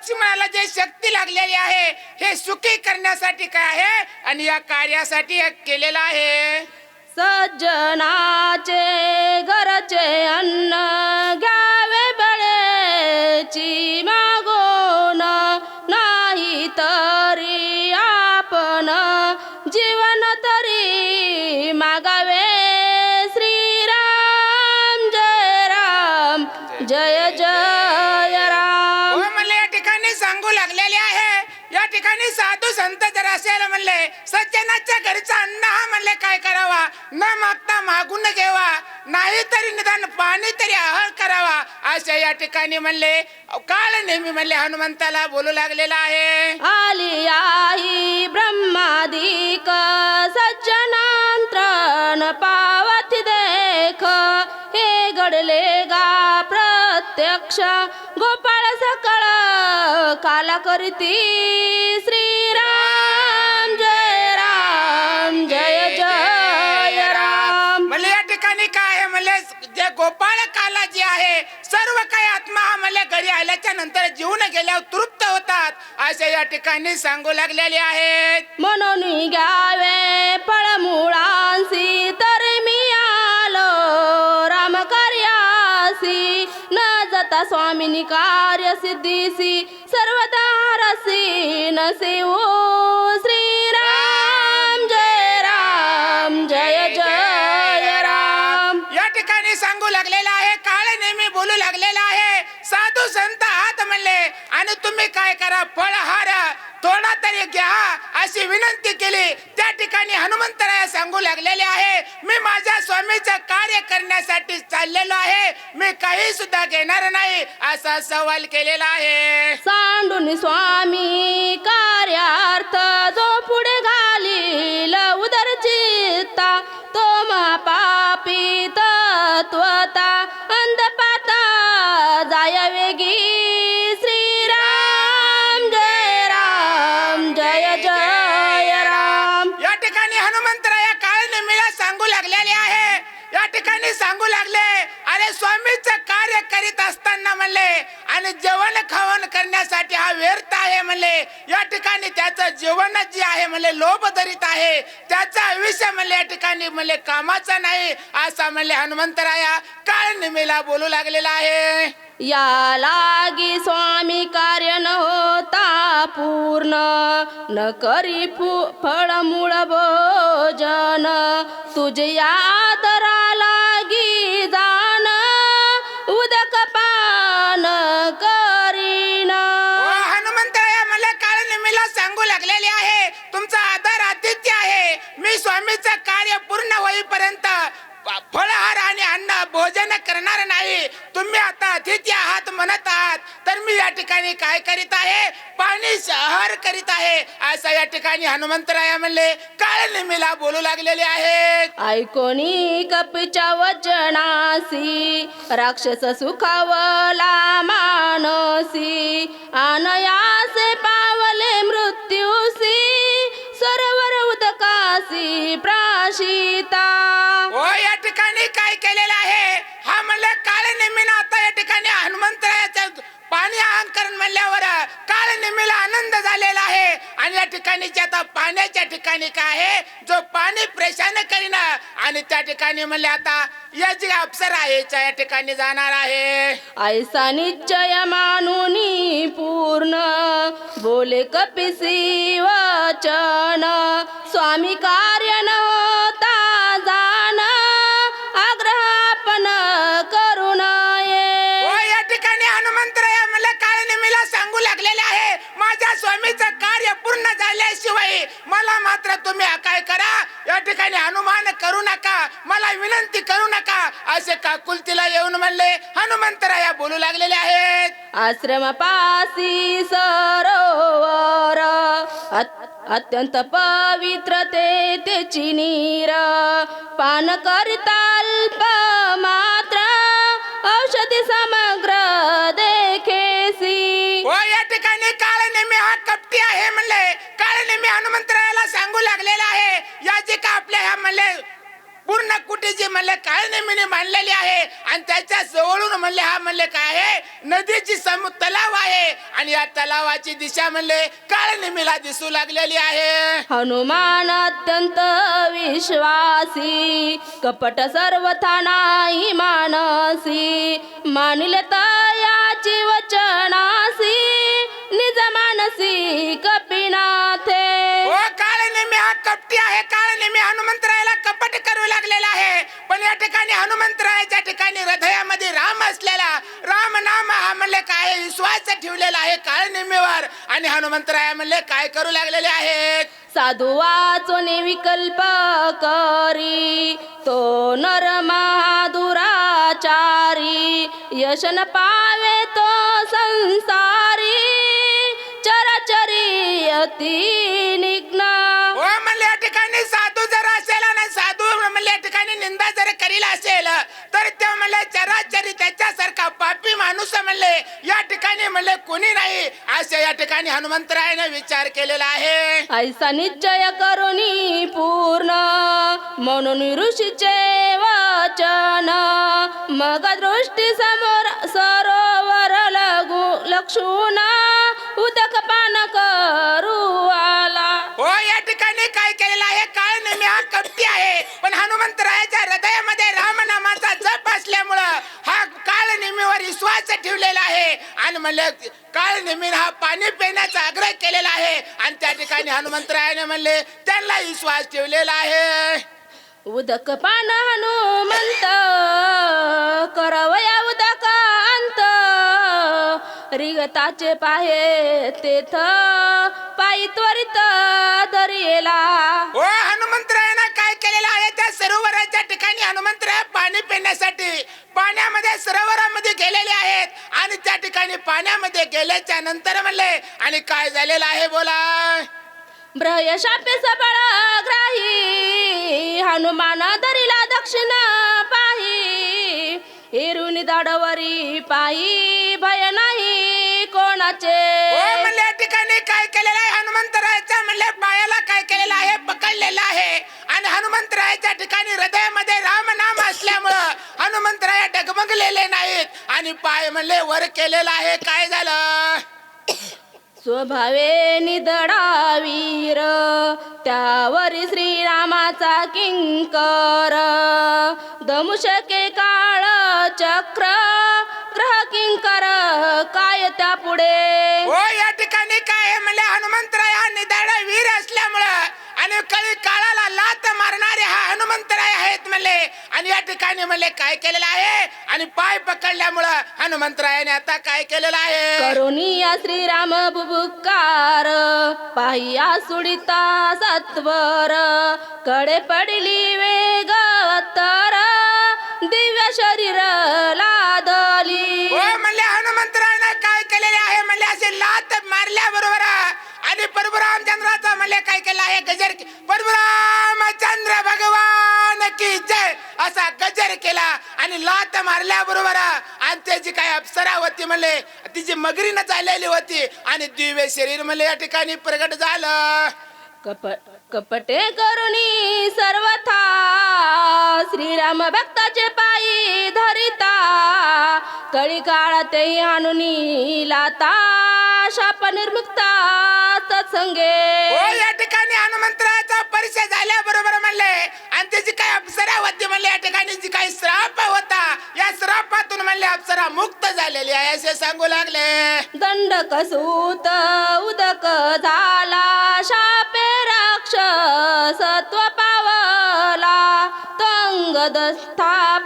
लक्ष्मणाला जे शक्ती लागलेली आहे हे सुखी करण्यासाठी काय आहे? आणि या कार्यासाठी हे केलेलं आहे. सज्जनाचे घरचे अन्न घ्यावे बळेची मा ठिकाणी साधू संत जर असेल म्हणले सज्जनाच्या घरचा अन्न हा म्हणले काय करावा? न मागता मागून घ्यावा नाही तरी निदान पाणी तरी आहार करावा. अशा या ठिकाणी म्हणले काळ नेहमी म्हणले हनुमंताला बोलू लागलेला आहे. आली आई ब्रह्मादिक सज्जनांत्रण पावत देख हे घडले गा प्रत्यक्ष गोपाळ सकळ काला करीती. श्रीराम जय राम जय जय राम. म्हणले या ठिकाणी काय आहे? म्हणले जे गोपाळ काला जे आहे सर्व काही आत्मा म्हणले घरी आल्याच्यानंतर जीवन गेल्यावर तृप्त होतात असे या ठिकाणी सांगू लागलेले आहेत. म्हणून घ्यावे फळमुळांसी तर स्वामिनी कार्य सिद्धीसी सर्वदा रसी नसे ओ श्रीराम जय राम जय जय राम। या ठिकाणी सांगू लागलेला आहे काळ नेहमी बोलू लागलेला आहे. साधू संत हात म्हणले आणि तुम्ही काय करा फळहार थोडा तरी घ्या. अशी विनंती केली. त्या ठिकाणी हनुमंतराया सांगू लागलेले आहे मी माझ्या स्वामीचं कार्य करण्यासाठी चाललेलो आहे. मी काही सुद्धा घेणार नाही. असा सवाल केलेला आहे. सांडून स्वामी कार्यार्थ जो पुढे घालील उदर चित्ता तो मापा अरे स्वामीचं कार्य करीत असताना म्हणले आणि जेवण खावण करण्यासाठी हा व्यर्थ आहे म्हणले. या ठिकाणी त्याचं जीवन जे आहे म्हणले लोभ धरीत आहे. त्याचं आयुष्य म्हणले या ठिकाणी म्हणले कामाचा नाही असा म्हणले हनुमंतराया काळ निमेला बोलू लागलेला आहे. या लागी स्वामी कार्य न होता पूर्ण न करी फळ मूळ भोजन. तुझ्या आदराला म्हणत आहात तर मी या ठिकाणी काय करीत आहे? पाणी आहार करीत आहे. असं या ठिकाणी हनुमंतराया म्हणले काळ नेहमीला बोलू लागलेले आहेत. ऐकोनी कपीच्या वचनासी राक्षस सुखावला मानसी आनयासे पावले मृत्यूसी सरोवर उदकासी प्राशिता. हो या ठिकाणी काय केलेलं आहे? हा म्हणलं काळ नेहमीनं आता या ठिकाणी हनुमंतरायाचं पाणी अंकरण म्हणल्यावर काळ आनंद झालेला आहे. आणि या ठिकाणी आता पाण्याच्या ठिकाणी काय आहे जो पाणी प्रेशान करीन आणि त्या ठिकाणी म्हणले आता याची अप्सर आहे या ठिकाणी जाणार आहे. ऐसा निश्चय मानुनी पूर्ण बोले कपिसी वचन स्वामी कार्य नव्हता स्वामीला सांगू लागलेले आहे. माझ्या स्वामीचं कार्य पूर्ण झाल्याशिवाय मला मात्र तुम्ही काय करा. या ठिकाणी अनुमान करू नका. मला विनंती करू नका. असे काकुलतीला येऊन म्हणले हनुमंतराया बोलू लागलेले आहेत. आश्रम पासी सरोवर अत्यंत पवित्र ते त्याची नीर पान करताल पमा सांगू लागलेला आहे. या जे का आपल्या ह्या म्हणले पूर्ण कुटीची म्हणले काय नेहमीने मांडलेली आहे. आणि त्याच्या जवळून म्हणले हा म्हणले काय आहे? नदीची सम तलाव आहे. आणि या तलावाची दिशा म्हणले काळ नेहमीला दिसू लागलेली आहे. हनुमान अत्यंत विश्वासी कपट सर्वथा नाही मानसी मानिले तयाची वचनासी निज मानसी हा आहे काळ नेमी हनुमंतरायाला कपट करू लागलेला आहे. पण या ठिकाणी हनुमंतरायाच्या ठिकाणी हृदयामध्ये राम असलेला राम नाम हा म्हणले काय विश्वास ठेवलेला आहे काळ नेमीवर आणि हनुमंतराया म्हणले काय करू लागलेले आहेत? साधू वाचून विकल्प करी तो नर महादुराचारी. यशन पावे तो संसारी चराचरी अति निघ्न ठिकाणी साधू जर असेल आणि साधू म्हणल्या ठिकाणी निंदा जर करील असेल तर ते म्हणले चराचरी त्याच्यासारखा पापी माणूस म्हणले. या ठिकाणी म्हणले कोणी नाही. असे या ठिकाणी हनुमंतरायाने विचार केलेला आहे. ऐसा निश्चय करुणी पूर्ण म्हणून ऋषीचे वाचन. मग दृष्टी समोर सरोवर लगू लक्षून काळ नेमीवर विश्वास ठेवलेला आहे. आणि म्हणले काळ नेमीने हा पाणी पिण्याचा आग्रह केलेला आहे. आणि त्या ठिकाणी हनुमंतरायाने म्हणले त्यांना विश्वास ठेवलेला आहे. उदक पान हनुमंत करवया उदक अंत रिगताचे पाहे तेथ पायी त्वरित दरियेला. हो हनुमंतरायानं काय केलेलं आहे? त्या सरोवराच्या ठिकाणी हनुमंतराय पाणी पिण्यासाठी पाण्यामध्ये सरोवरामध्ये गेलेले आहेत. आणि त्या ठिकाणी पाण्यामध्ये गेल्याच्यानंतर म्हणले आणि काय झालेलं आहे बोला. ब्रह्य सबळ ग्राही हनुमान दरीला दक्षिण पाही हिरुनी दाडवरी पायी म्हणले पायाला काय केलेलं आहे? पकडलेलं आहे. आणि हनुमंतरायाच्या ठिकाणी हृदयामध्ये राम नाम असल्यामुळं हनुमंतराया डगमगलेले नाहीत. आणि पाय म्हणले वर केलेलं आहे. काय झालं? स्वभावे निदडा वीर त्यावरी श्रीरामाचा किंकर दमुशके काळ चक्र ग्रह किंकर काय त्या पुढे हो या ठिकाणी काय म्हणले हनुमंतराय कळी काळाला लात मारणारे हा हनुमंतराय आहेत म्हणले. आणि या ठिकाणी म्हणले काय केलेलं आहे? आणि पाय पकडल्यामुळं हनुमंतरायाने आता काय केलेलं आहे? करुणिया श्रीराम बुबुकार पाहिया सुडिता सत्वर कडे पडली वेगतर दिव्य शरीराला परभुराम चंद्राचा म्हणले काय केला आहे? गजर परशुरामचंद्र भगवान की जय! असा गजर केला आणि लात मारल्याबरोबर आणि त्याची काय अप्सरा होती म्हणले तिची मगरीनं चाललेली होती आणि दिव्य शरीर म्हणले या ठिकाणी प्रगट झालं. कप कपटे करुणी सर्वथा श्रीराम भक्ताचे पायी धरिता कळी काळाते आणून लाता. शाप निर्मुक्ता सत्संगे हो या ठिकाणी हनुमंतराचा परिचय झाल्याबरोबर म्हणले आणि त्याची काय अप्सरा होती म्हणले या ठिकाणी जी काही श्राप होता या श्रापातून म्हणले अप्सरा मुक्त झालेली आहे असे सांगू लागले. दंडक सूत उदक झाला शापे राक्षसत्व पावला तंग दस्था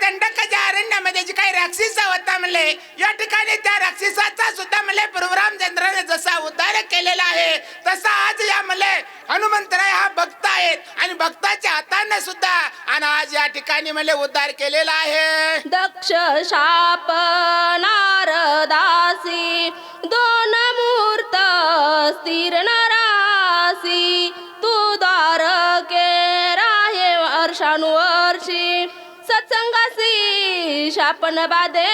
दंडकाच्या अरण्यामध्ये म्हणजे जी काही राक्षस होता म्हणले या ठिकाणी त्या राक्षसाचा सुद्धा म्हणले प्रभुरामचंद्राने जसा उद्धार केलेला आहे तसा आज या म्हणले हनुमंतराय हा भक्त आहेत आणि भक्ताच्या हाताने सुद्धा आणि आज या ठिकाणी म्हणले उद्धार केलेला आहे. दक्ष शाप नारदासी दोन मूर्त स्थिर नरासी तू द्वार के राहे वर्षानुवर्षी शापन बाधे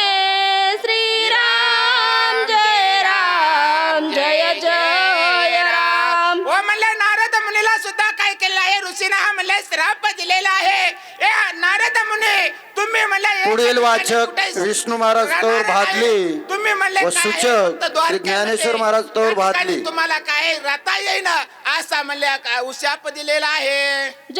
श्रीराम जय राम जय जय राम हो म्हणले नारद मुनीला सुद्धा काय केलं आहे ऋषीने हा म्हणले श्राप दिलेला आहे ए नारद मुनी तुम्ही म्हणले पुढील वाचक विष्णू महाराज तोर भादले. तुम्ही म्हणले व? सूचक श्री ज्ञानेश्वर महाराज तोर भादले. तुम्हाला काय राहता येईना असा म्हणले उशाप दिलेला आहे